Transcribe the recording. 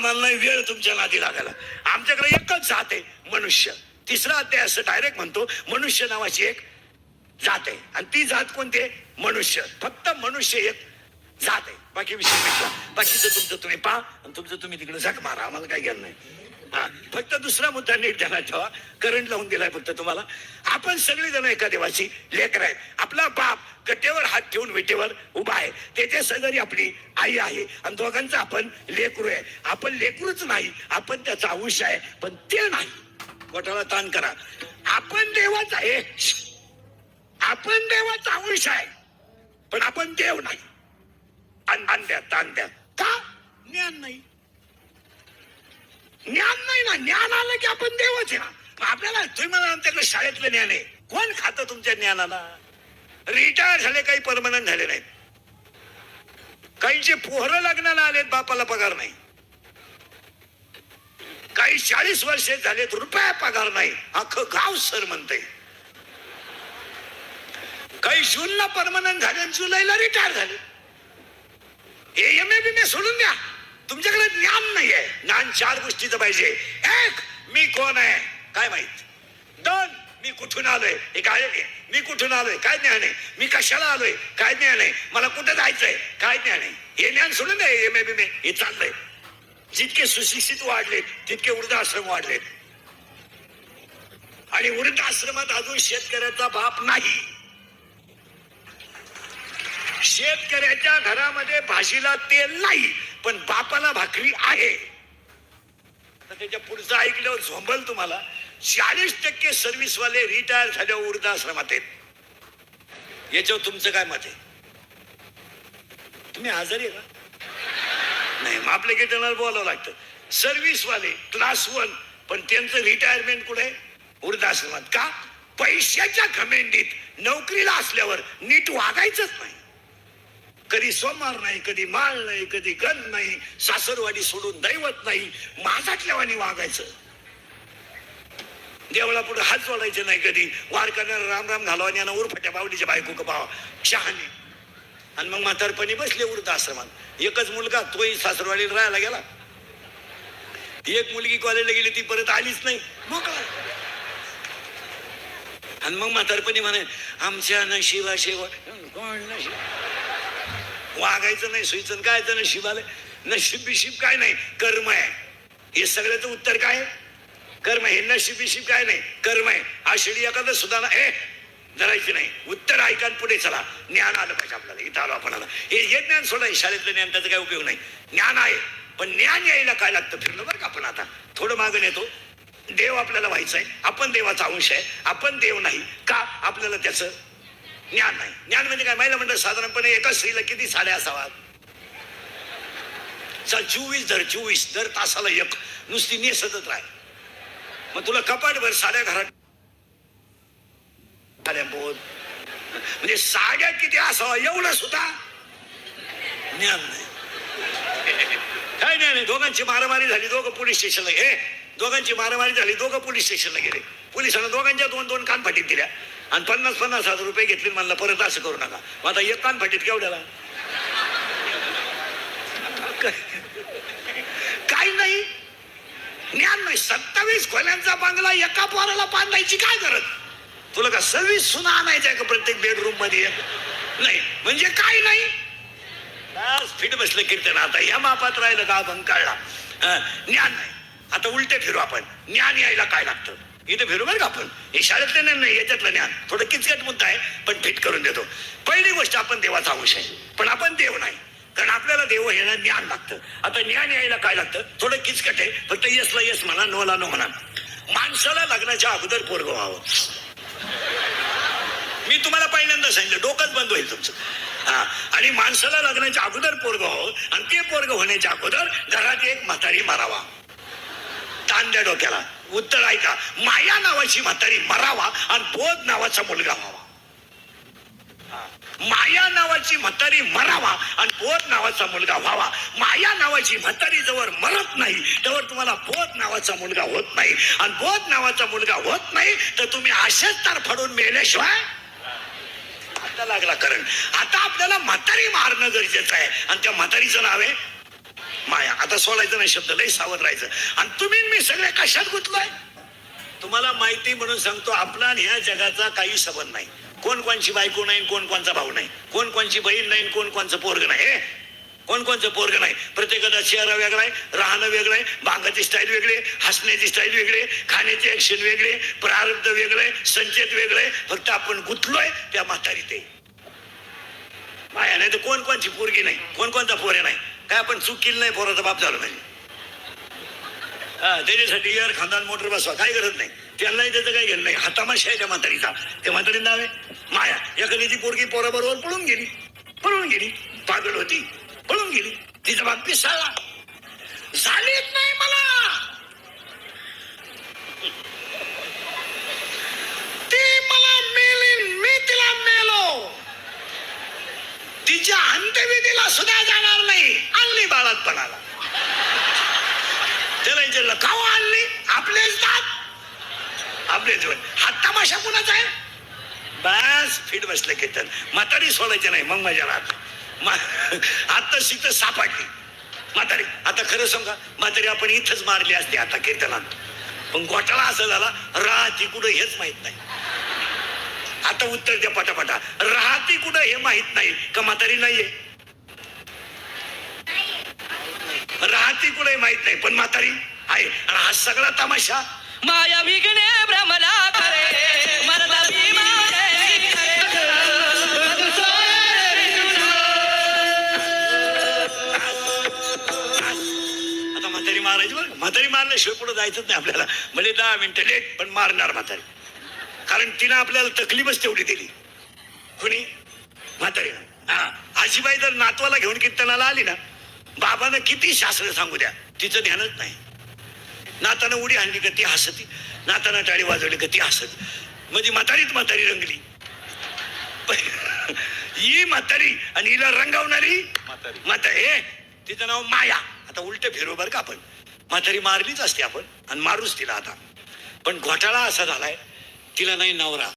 आम्हाला नाही वेळ तुमच्या नादी लागायला. आमच्याकडे एकच जात आहे मनुष्य. तिसरा अध्याय असं डायरेक्ट म्हणतो मनुष्य नावाची एक जात. आहे आणि ती जात कोणती आहे? मनुष्य. फक्त मनुष्य एक जात. आहे बाकी विषय बाकीचं तुमचं तुम्ही पहा आणि तुमचं तुम्ही तिकडे झक मारा आम्हाला काय घेणं नाही. हा फक्त दुसरा मुद्दा नीट ध्यानात ठेवा. करंट लावून दिलाय फक्त तुम्हाला. आपण सगळे जण एका देवाची लेकर आहेत आपला बाप कट्टेवर हात ठेवून विटेवर उभा आहे. त्याच्या सगळी आपली आई आहे. आणि दोघांचा आपण लेकरू आहे. आपण लेकरूच नाही. आपण त्याचा आयुष्य आहे. पण ते नाही. गोठाला ताण करा. आपण देवाच आहे. आपण देवाचा आयुष्य आहे. पण आपण देव नाही. अन द्या ताण द्या का ज्ञान नाही ज्ञान नाही ना ज्ञान आलं की आपण देवच ना आपल्याला तुम्ही म्हणा आमच्याकडे शाळेतलं ज्ञान आहे. कोण खातं तुमच्या ज्ञानाला? रिटायर झाले काही परमनंट झाले नाहीत. काहींचे पोहरं लग्नाला आलेत बापाला पगार नाही. काही चाळीस वर्षे झालेत रुपया पगार नाही. अख्खं गाव सर म्हणते काही जूनला परमनंट झाले आणि जुलैला रिटायर झाले. एम ए बी मे सोडून द्या. तुमच्याकडे ज्ञान नाहीये. ज्ञान चार गोष्टीचं पाहिजे. एक मी कोण आहे? काय माहीत? दोन मी कुठून आलोय? हे काय मी कुठून आलोय? काय ज्ञान आहे? मी कशाला आलोय? काय ज्ञान आहे? मला कुठं जायचंय? काय ज्ञान आहे? हे ज्ञान सोडून द्या एम ए बी मे. हे चाललंय. जितके सुशिक्षित वाढलेत तितके वृद्धाश्रम वाढलेत आणि वृद्धाश्रमात अजून शेतकऱ्याचा बाप नाही. शेतकऱ्याच्या घरामध्ये भाजीला तेल नाही. पण बापाला भाकरी आहे. त्याच्या पुढचं ऐकल्यावर झोंबल तुम्हाला. चाळीस टक्के सर्व्हिसवाले रिटायर झाल्यावर वृद्धाश्रमात आहेत. याच्यावर तुमचं काय मत आहे? तुम्ही आजारी आहे का? नाही मग आपल्या किटनाला बोलावं लागतं. सर्व्हिसवाले क्लास वन पण त्यांचं रिटायरमेंट कुठे? वृद्धाश्रमात. का? पैशाच्या खमेंडीत. नोकरीला असल्यावर नीट वागायचंच नाही. कधी सोमार नाही कधी माळ नाही कधी गण नाही सासरवाडी सोडून दैवत नाही माझातल्यावानी वागायचं. देवळा पुढे हात जोडायचे नाही कधी. वार करणार राम राम घालवा यांना उरफट्या बावडीच्या बायको का भावा शहाणे. आणि मग म्हातारपणी बसले वृद्धाश्रमात एकच मुलगा तोही सासरवाडीला राहायला गेला. एक मुलगी कॉलेजला गेली ती परत आलीच नाही. मोकळा. आणि मग म्हातारपणी म्हणे आमच्या नशिबा शेवा कोण नशिबा? वागायचं नाही सुईचं काय तर नशिबाला नशीब बिशीब काय नाही कर्म आहे. हे सगळ्याचं उत्तर काय? कर्म आहे. हे नशीब बिशीब काय नाही कर्म आहे. आषाढी एखादं सुद्धा ना ए धरायची नाही. उत्तर ऐका पुढे चला. ज्ञान आलं पाहिजे आपल्याला. इथं आलो आपण आला हे हे ज्ञान सोडाय शाळेतलं ज्ञान त्याचा काय उपयोग नाही. ज्ञान आहे पण ज्ञान यायला काय लागतं फिरलं बरं का आपण आता? थोडं मागं येतो देव आपल्याला व्हायचं आहे आपण देवाचा अंश आहे. आपण देव नाही. का? आपल्याला त्याचं ज्ञान नाही. ज्ञान म्हणजे काय? महिला म्हणतात साधारणपणे एका स्त्रीला किती साड्या असाव्यात? चोवीस दर चोवीस दर तासाला एक. नुसती नेसतच राह. मग तुला कपाटभर साड्या घरात बोध म्हणजे साड्या किती असावा एवढं सुद्धा? ज्ञान नाही. काय ज्ञान आहे? दोघांची मारामारी झाली दोघं पोलीस स्टेशनला गेले. दोघांची मारामारी झाली दोघं पोलीस स्टेशनला गेले. पोलिसांना दोघांच्या दोन दोन कानफाटीत दिल्या. आणि पन्नास पन्नास हजार रुपये घेतले म्हणलं परत असं करू नका. मग आता एक कानफाटीत केवढ्याला? काय नाही. ज्ञान नाही सत्तावीस खोल्यांचा बंगला एका पोराला बांधायची काय गरज? तुला का सव्वीस सुना आणायच्या का प्रत्येक बेडरूममध्ये? नाही म्हणजे काय नाही? बस फिट बसलं कीर्तन. आता या मापात राहिलं का भंग काढला? ज्ञान नाही आता उलटे फिरू आपण. ज्ञान यायला काय लागतं? इथे फिरू बरं का आपण? हे शाळेतलं ज्ञान नाही याच्यातलं ज्ञान. थोडं किचकट मुद्दा आहे पण फिट करून देतो. पहिली गोष्ट आपण देवाचा अंश आहे. पण आपण देव नाही. कारण आपल्याला देव हे ज्ञान लागतं. आता ज्ञान यायला काय लागतं? थोडं किचकट आहे फक्त यसला यस म्हणा नोला नो म्हणा. माणसाला लग्नाच्या अगोदर पोरग व्हावं. मी तुम्हाला पहिल्यांदा सांगितलं डोकंच बंद होईल तुमचं. हा. आणि माणसाला लग्नाच्या अगोदर पोरग व्हावं आणि ते पोरग होण्याच्या अगोदर घरात एक म्हातारी मारावा. तांद्या डोक्याला. उत्तर ऐका. माया नावाची म्हातारी मरावा आणि बोध नावाचा मुलगा व्हावा. माया नावाची म्हातारी मरावा आणि बोध नावाचा मुलगा व्हावा. माया नावाची म्हातारी जवळ मरत नाही त्यावर तुम्हाला बोध नावाचा मुलगा होत नाही. आणि बोध नावाचा मुलगा होत नाही तर तुम्ही असेच तर फडून मेल्याशिवाय आता लागला कारण. आता आपल्याला म्हातारी मारणं गरजेचं आहे. आणि त्या म्हातारीचं नाव आहे माया आता सोडायचं नाही शब्द लय सावध राहायचं. आणि तुम्ही मी सगळ्या कशात गुंतलोय? तुम्हाला माहिती म्हणून सांगतो आपला आणि ह्या जगाचा काही संबंध नाही. कोण कोणची बायको नाही कोण कोणचा भाऊ नाही. कोण कोणची बहीण नाही कोण कोणचं पोरग नाही हे? कोण कोणचं पोरग नाही. प्रत्येकाचा चेहरा वेगळा आहे राहणं वेगळं आहे भांगाची स्टाईल वेगळी आहे, हसण्याची स्टाईल वेगळी आहे, खाण्याची ऍक्शन वेगळे प्रारब्ध वेगळं आहे संचेत वेगळं आहे. फक्त आपण गुंतलोय त्या म्हातारी ते माया नाही तर कोण कोणची पोरगी नाही कोण कोणता पोरे नाही. काय आपण चूक केली नाही पोराचा बाप झालो पाहिजे हा त्याच्यासाठी यार खानदान मोटर बसवा काय गरज नाही. त्यांनाही त्याचं काही घेणं नाही. हातामाशी आहे त्या म्हातारीचा. त्या म्हातारी नाव आहे माया. एखादी पोरगी पोराबरोबर पळून गेली. पळून गेली. पागल होती. पळून गेली. तिचा बाप पिसाळा झालीच नाही मला ती मला मेली मी तिला मेलो तिच्या अंत्यविधीला सुद्धा जाणार नाही आणली बाळातपणाला त्याला विचारलं का आणली? आपलेच दात? आपलेच हा तमाशा कुणाचा आहे? बस फिट बसलं केतन. म्हातारी सोडायचे नाही मग माझ्या राहत. आता शिकत सापाटली म्हातारी आता खरं सांगा म्हातारी आपण इथंच मारली असते आता कीर्तनात पण घोटाळा असा झाला राहती कुठं हेच माहीत नाही. आता उत्तर द्या पटापटा. राहती कुठं हे माहीत नाही का म्हातारी नाहीये? म्हातारी कुठे माहीत नाही. पण म्हातारी आहे. आणि हा सगळा तमाशा माया विघ्ने भ्रमला करे. मरदा भीमा म्हातारी मारायची बरं म्हातारी मारल्याशिवाय पुढे जायचंच नाही आपल्याला. म्हणजे दहा मिनिटं लेट पण मारणार म्हातारी. कारण तिनं आपल्याला तकलीफच तेवढी दिली. कोणी? म्हातारी. हा. आजीबाई जर नातवाला घेऊन कीर्तनाला आली ना बाबानं किती शास्त्र सांगू द्या. तिचं ध्यानच नाही. नातानं उडी आणली का ती हसती. नातानं टाळी वाजवली का ती हसत. म्हणजे म्हातारीच म्हातारी रंगली. ही म्हातारी आणि हिला रंगवणारी म्हातारी. हे तिचं नाव माया. आता उलट फिरू बरं का आपण. म्हातारी मारलीच असते आपण आणि मारूच तिला आता. पण घोटाळा असा झालाय तिला नाही नवरा.